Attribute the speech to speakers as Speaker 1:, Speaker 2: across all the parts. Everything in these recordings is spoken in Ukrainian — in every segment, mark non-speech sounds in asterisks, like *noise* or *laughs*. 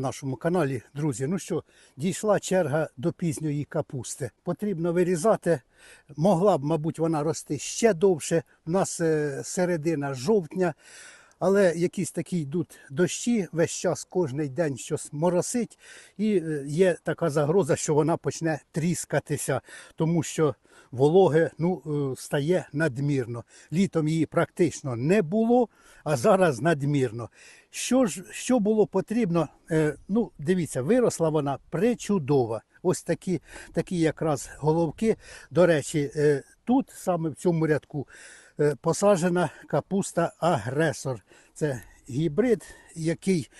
Speaker 1: нашому каналі. Друзі, ну що, дійшла черга до пізньої капусти. Потрібно вирізати. Могла б, мабуть, вона рости ще довше. У нас е, середина жовтня. Але якісь такі йдуть дощі, весь час, кожен день щось моросить, і е, є така загроза, що вона почне тріскатися, тому що вологе ну, е, стає надмірно. Літом її практично не було, а зараз надмірно. Що ж що було потрібно? Е, Ну, дивіться, виросла вона причудова. Ось такі, такі якраз головки. До речі, тут саме в цьому рядку посаджена капуста агресор. Це гібрид, який,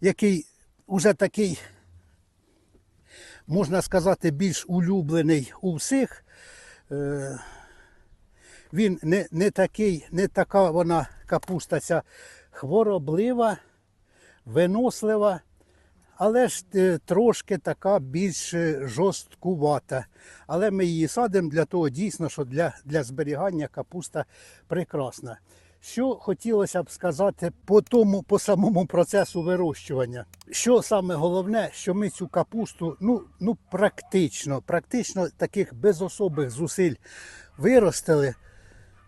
Speaker 1: який уже такий, можна сказати, більш улюблений у всіх. Е, Він не, не такий, не така вона капуста ця хвороблива, винослива, але ж е, трошки така більш е, жорсткувата. Але ми її садимо для того дійсно, що для, для зберігання капуста прекрасна. Що хотілося б сказати по тому, по самому процесу вирощування. Що саме головне, що ми цю капусту, ну, ну практично, практично таких без особих зусиль виростили.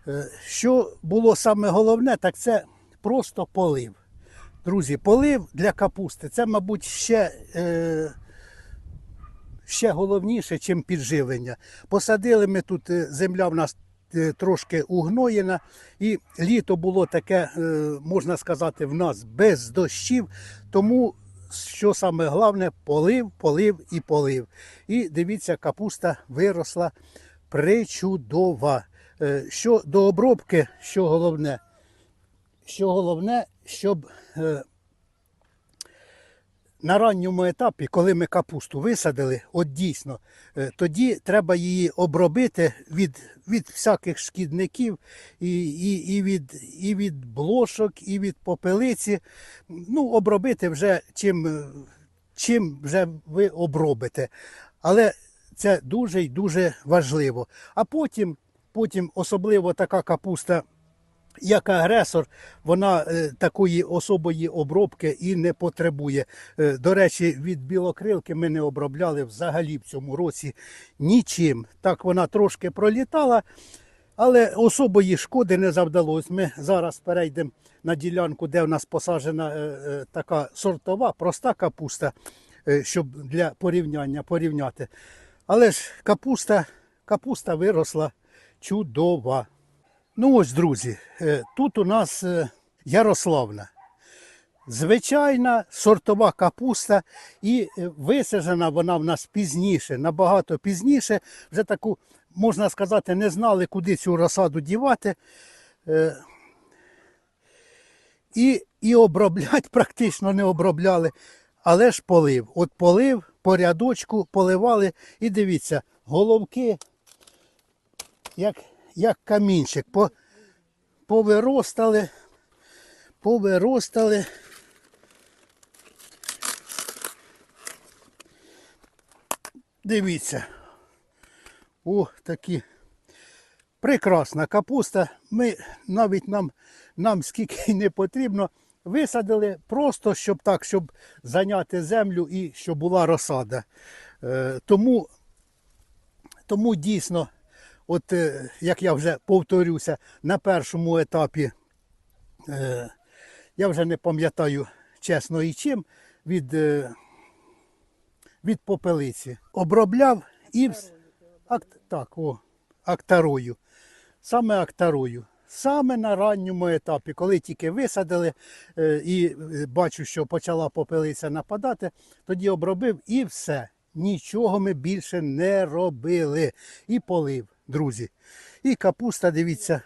Speaker 1: Е, Що було саме головне, так це просто полив. Друзі, полив для капусти це, мабуть, ще, е, ще головніше, ніж підживлення. Посадили ми тут, е, земля в нас е, трошки угноєна, і літо було таке, е, можна сказати, в нас без дощів. Тому, що саме головне, полив, полив і полив. І дивіться, капуста виросла причудова. Е, Що до обробки, що головне? Що головне, щоб е, на ранньому етапі, коли ми капусту висадили, от дійсно, е, тоді треба її обробити від, від всяких шкідників, і, і, і, від, і від блошок, і від попелиці. Ну, обробити вже чим, е, чим вже ви обробите. Але це дуже і дуже важливо. А потім, потім особливо така капуста як агресор, вона е, такої особої обробки і не потребує. Е, до речі, від білокрилки ми не обробляли взагалі в цьому році нічим. Так вона трошки пролітала, але особої шкоди не завдалось. Ми зараз перейдемо на ділянку, де в нас посаджена е, така сортова, проста капуста, щоб для порівняння порівняти. Але ж капуста, капуста виросла чудова. Ну ось, друзі, е, тут у нас е, Ярославна. Звичайна сортова капуста, і е, висаджена вона в нас пізніше, набагато пізніше. Вже таку, можна сказати, не знали, куди цю розсаду дівати. І, і оброблять *laughs* практично не обробляли. Але ж полив. От полив по рядочку поливали. І дивіться, головки, як, як камінчик, повиростали, повиростали. Дивіться. О, такі. Прекрасна капуста. Ми навіть нам, нам скільки не потрібно, висадили просто, щоб так, щоб зайняти землю і щоб була розсада. Е, тому, тому дійсно, от е, як я вже повторюся, на першому етапі е, я вже не пам'ятаю чесно і чим від, е, від попелиці. Обробляв і Ак, так, о, актарою. Саме актарою. Саме на ранньому етапі, коли тільки висадили і бачу, що почала попелиця нападати, тоді обробив і все. Нічого ми більше не робили. І полив, друзі. І капуста, дивіться.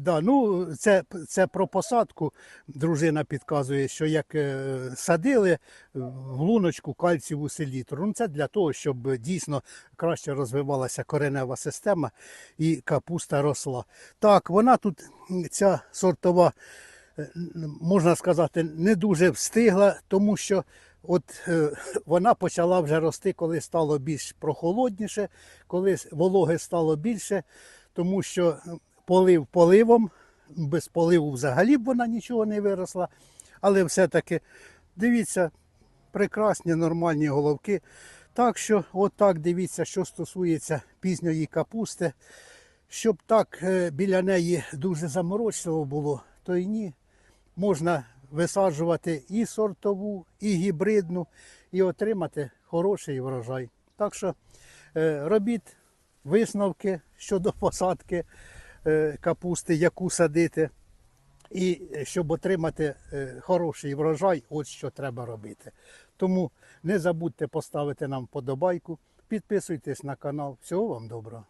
Speaker 1: Да, ну, це, це про посадку. Дружина підказує, що як е, садили в луночку кальціву селітру. Ну, це для того, щоб дійсно краще розвивалася коренева система і капуста росла. Так, вона тут, ця сортова, е, можна сказати, не дуже встигла, тому що от е, вона почала вже рости, коли стало більш прохолодніше, коли вологи стало більше, тому що полив поливом, без поливу взагалі б вона нічого не виросла. але все-таки дивіться, прекрасні нормальні головки. Так що, отак дивіться, що стосується пізньої капусти. Щоб так е, біля неї дуже заморочливо було, то й ні. Можна висаджувати і сортову, і гібридну, і отримати хороший врожай. Так що е, робіть висновки щодо посадки е, капусти, яку садити. І щоб отримати е, хороший врожай, от що треба робити. Тому не забудьте поставити нам вподобайку, підписуйтесь на канал. Всього вам доброго.